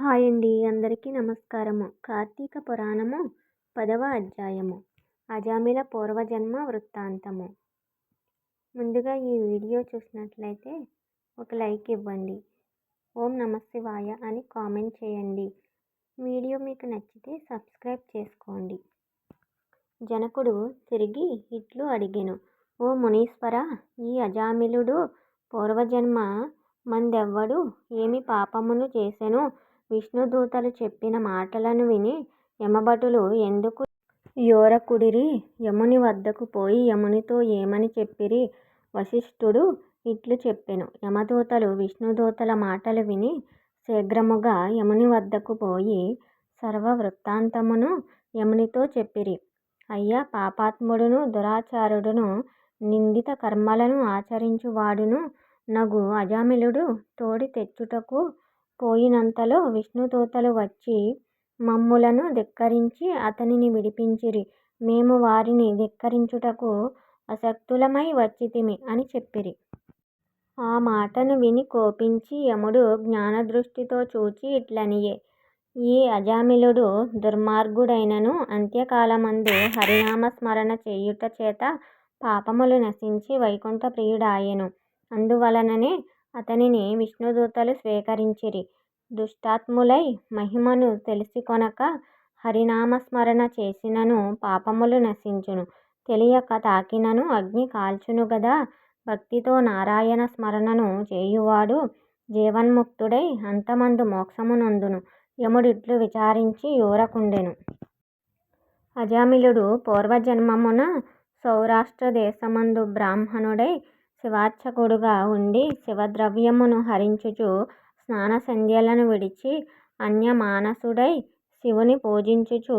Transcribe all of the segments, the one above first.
Hi అండి. అందరికీ నమస్కారము. కార్తీక పురాణము పదవ అధ్యాయము. అజామిల పూర్వజన్మ వృత్తాంతము. ముందుగా ఈ వీడియో చూసినట్లయితే ఒక లైక్ ఇవ్వండి. ఓం నమశివాయ అని కామెంట్ చేయండి. వీడియో మీకు నచ్చితే సబ్స్క్రైబ్ చేసుకోండి. జనకుడు తిరిగి ఇట్లు అడిగెను ఓ మునీశ్వర ఈ అజామిలుడు పూర్వజన్మ మందెవ్వడు? ఏమి పాపమును చేసెను? విష్ణుదూతలు చెప్పిన మాటలను విని యమభటులు ఎందుకు యోరకుడిరి? యముని వద్దకు పోయి యమునితో ఏమని చెప్పిరి? వశిష్ఠుడు ఇట్లు చెప్పెను. యమదూతలు విష్ణుదూతల మాటలు విని శీఘ్రముగా యముని వద్దకు పోయి సర్వ వృత్తాంతమును యమునితో చెప్పిరి. అయ్యా పాపాత్ముడును దురాచారుడును నిందిత కర్మలను ఆచరించువాడును నగు అజామిలుడు తోడి తెచ్చుటకు పోయినంతలో విష్ణుదూతలు వచ్చి మమ్ములను ధిక్కరించి అతనిని విడిపించిరి. మేము వారిని ధిక్కరించుటకు అశక్తులమై వచ్చితిమి అని చెప్పిరి. ఆ మాటను విని కోపించి యముడు జ్ఞానదృష్టితో చూచి ఇట్లనియే. ఈ అజామిలుడు దుర్మార్గుడైనను అంత్యకాలమందు హరినామ స్మరణ చేయుట చేత పాపములు నశించి వైకుంఠ ప్రియుడాయెను అందువలననే అతనిని విష్ణుదూతలు స్వీకరించిరి. దుష్టాత్ములై మహిమను తెలిసికొనక హరినామస్మరణ చేసినను పాపములు నశించును. తెలియక తాకినను అగ్ని కాల్చును గదా. భక్తితో నారాయణ స్మరణను చేయువాడు జీవన్ముక్తుడై అంతమందు మోక్షము నందును. యముడిట్లు విచారించి యూరకుండెను అజామిలుడు పూర్వజన్మమున సౌరాష్ట్ర దేశమందు బ్రాహ్మణుడై శివార్చకుడుగా ఉండి శివద్రవ్యమును హరించుచు స్నాన సంధ్యలను విడిచి అన్యమానసుడై శివుని పూజించుచు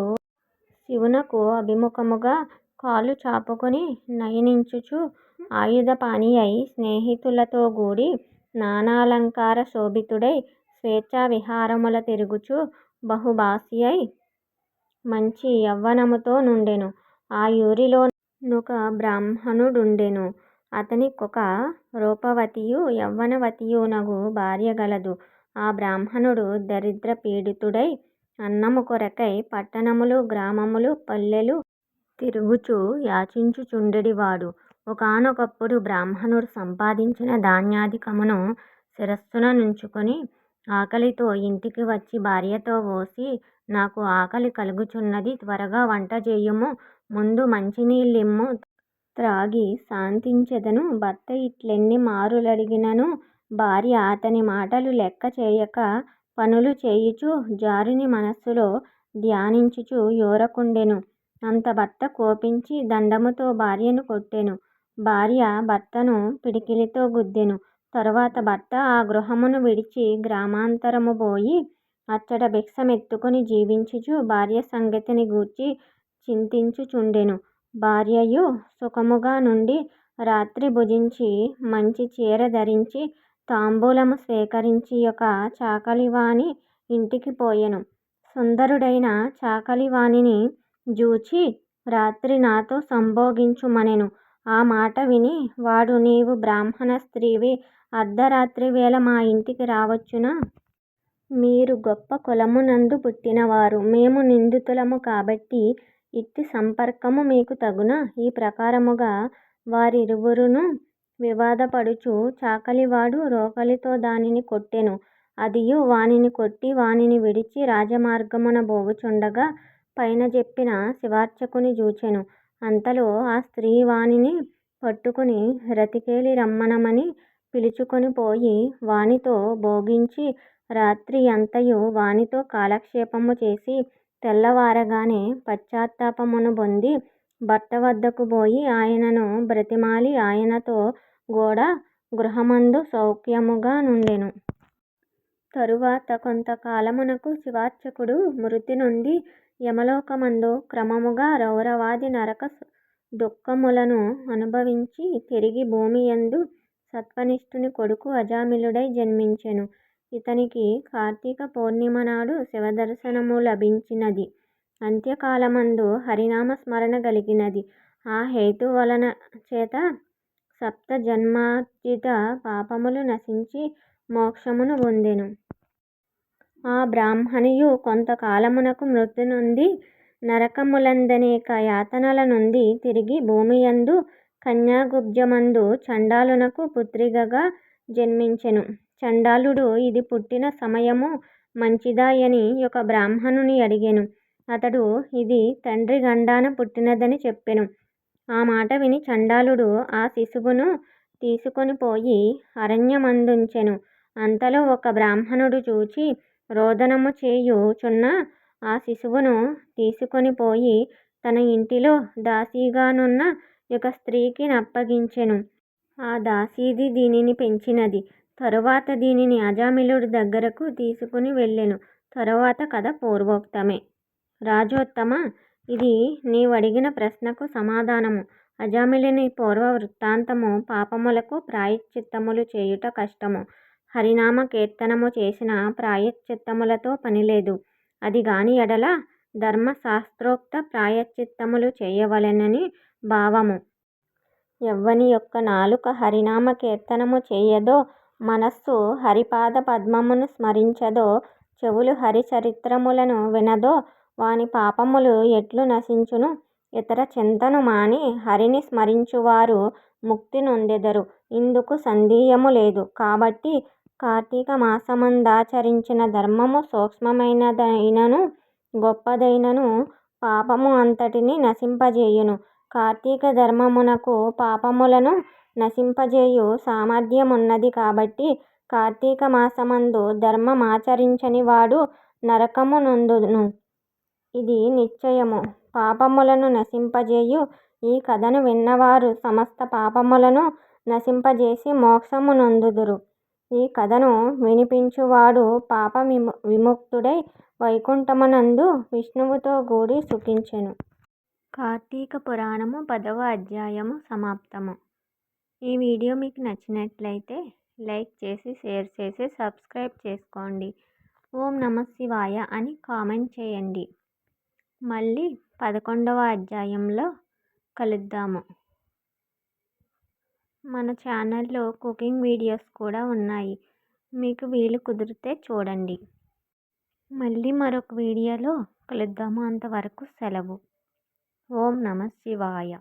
శివునకు అభిముఖముగా కాళ్ళు చాపుకొని నయనించుచు ఆయుధపాణియై స్నేహితులతో గూడి నానాలంకార శోభితుడై స్వేచ్ఛా విహారముల తిరుగుచు బహుభాషియై మంచి యవ్వనముతో నుండెను. ఆ ఊరిలో ఒక బ్రాహ్మణుడుండెను. అతనికొక రూపవతియు యవ్వనవతియునగు భార్య గలదు. ఆ బ్రాహ్మణుడు దరిద్ర పీడితుడై అన్నము కొరకై పట్టణములు గ్రామములు పల్లెలు తిరుగుచూ యాచించుచుండెడివాడు. ఒకానొకప్పుడు బ్రాహ్మణుడు సంపాదించిన ధాన్యాధికమును శిరస్సున నుంచుకొని ఆకలితో ఇంటికి వచ్చి భార్యతో ఓసి నాకు ఆకలి కలుగుచున్నది త్వరగా వంట చేయుము ముందు మంచినీళ్ళిమ్ము. త్రాగి శాంతించెదను. భర్త ఇట్లెన్ని మారులడిగినను భార్య అతని మాటలు లెక్క చేయక పనులు చేయుచు జారుని మనస్సులో ధ్యానించుచు యోరకుండెను. అంత భర్త కోపించి దండముతో భార్యను కొట్టెను. భార్య భర్తను పిడికిలితో గుద్దెను. తరువాత భర్త ఆ గృహమును విడిచి గ్రామాంతరము పోయి అచ్చట భిక్షమెత్తుకుని జీవించుచు భార్య సంగతిని గూర్చి చింతించుచుండెను. భార్యయు సుఖముగా నుండి రాత్రి భుజించి మంచి చీర ధరించి తాంబూలము స్వీకరించి ఒక చాకలివాని ఇంటికి పోయెను. సుందరుడైన చాకలివానిని జూచి రాత్రి నాతో సంభోగించుమనెను. ఆ మాట విని వాడు నీవు బ్రాహ్మణ స్త్రీవి అర్ధరాత్రి వేళ మా ఇంటికి రావచ్చునా? మీరు గొప్ప కులమునందు పుట్టినవారు. మేము నిందితులము కాబట్టి ఇట్టి సంపర్కము మీకు తగునా? ఈ ప్రకారముగా వారిరువురును వివాదపడుచు చాకలివాడు రోకలితో దానిని కొట్టెను. అదియు వానిని కొట్టి వానిని విడిచి రాజమార్గమున బోగుచుండగా పైన చెప్పిన శివార్చకుని జూచెను. అంతలో ఆ స్త్రీ వానిని పట్టుకుని రతికేలి రమ్మనమని పిలుచుకొని పోయి వానితో భోగించి రాత్రి అంతయు వానితో కాలక్షేపము చేసి తెల్లవారగానే పశ్చాత్తాపమును పొంది భర్త వద్దకు పోయి ఆయనను బ్రతిమాలి ఆయనతో గూడ గృహమందు సౌఖ్యముగా నుండెను. తరువాత కొంతకాలమునకు శివార్చకుడు మృతి నుండి యమలోకమందు క్రమముగా రౌరవాది నరక దుఃఖములను అనుభవించి తిరిగి భూమియందు సత్వనిష్ఠుని కొడుకు అజామిలుడై జన్మించెను. ఇతనికి కార్తీక పౌర్ణిమ నాడు శివదర్శనము లభించినది. అంత్యకాలమందు హరినామ స్మరణ కలిగినది ఆ హేతు వలన చేత సప్త జన్మార్జిత పాపములు నశించి మోక్షమును పొందెను. ఆ బ్రాహ్మణియు కొంతకాలమునకు మృతి నుండి నరకములందనేక యాతనల నుండి తిరిగి భూమియందు కన్యాగుబ్జమందు చండాలునకు పుత్రికగా జన్మించెను. చండాలుడు ఇది పుట్టిన సమయము మంచిదాయని ఒక బ్రాహ్మణుని అడిగెను. అతడు ఇది తండ్రి గండాన పుట్టినదని చెప్పెను. ఆ మాట విని చండాలుడు ఆ శిశువును తీసుకొనిపోయి అరణ్యమందుంచెను. అంతలో ఒక బ్రాహ్మణుడు చూచి రోదనము చేయుచున్న ఆ శిశువును తీసుకొనిపోయి తన ఇంటిలో దాసీగానున్న ఒక స్త్రీకి నప్పగించెను. ఆ దాసీది దీనిని పెంచినది. తరువాత దీనిని అజామిలుడి దగ్గరకు తీసుకుని వెళ్ళెను. తరువాత కథ పూర్వోక్తమే. రాజోత్తమ ఇది నీవడిగిన ప్రశ్నకు సమాధానము. అజామిలిని పూర్వ వృత్తాంతము పాపములకు ప్రాయశ్చిత్తములు చేయుట కష్టము. హరినామ కీర్తనము చేసిన ప్రాయశ్చిత్తములతో పనిలేదు. అది గాని ఎడల ధర్మశాస్త్రోక్త ప్రాయశ్చిత్తములు చేయవలెనని భావము. ఎవ్వని యొక్క నాలుక హరినామ కీర్తనము చేయదో, మనస్సు హరిపాద పద్మమును స్మరించదో, చెవులు హరిచరిత్రములను వినదో వాని పాపములు ఎట్లు నశించును? ఇతర చింతను మాని హరిని స్మరించువారు ముక్తి నొందెదరు. ఇందుకు సందేహము లేదు. కాబట్టి కార్తీక మాసమందాచరించిన ధర్మము సూక్ష్మమైనదైనను గొప్పదైనను పాపము అంతటిని నశింపజేయును. కార్తీక ధర్మమునకు పాపములను నశింపజేయు సామర్థ్యమున్నది కాబట్టి కార్తీక మాసమందు ధర్మమాచరించని వాడు నరకము నొందును. ఇది నిశ్చయము. పాపములను నశింపజేయు ఈ కథను విన్నవారు సమస్త పాపములను నశింపజేసి మోక్షము నొందుదురు. ఈ కథను వినిపించువాడు పాప విము విముక్తుడై వైకుంఠమునందు విష్ణువుతో కూడి సుఖించెను. కార్తీక పురాణము పదవ అధ్యాయము సమాప్తము. ఈ వీడియో మీకు నచ్చినట్లయితే లైక్ చేసి షేర్ చేసి సబ్స్క్రైబ్ చేసుకోండి. ఓం నమఃశివాయ అని కామెంట్ చేయండి. మళ్ళీ పదకొండవ అధ్యాయంలో కలుద్దాము. మన ఛానల్లో కుకింగ్ వీడియోస్ కూడా ఉన్నాయి. మీకు వీలు కుదిరితే చూడండి. మళ్ళీ మరొక వీడియోలో కలుద్దాము. అంతవరకు సెలవు. ఓం నమఃశివాయ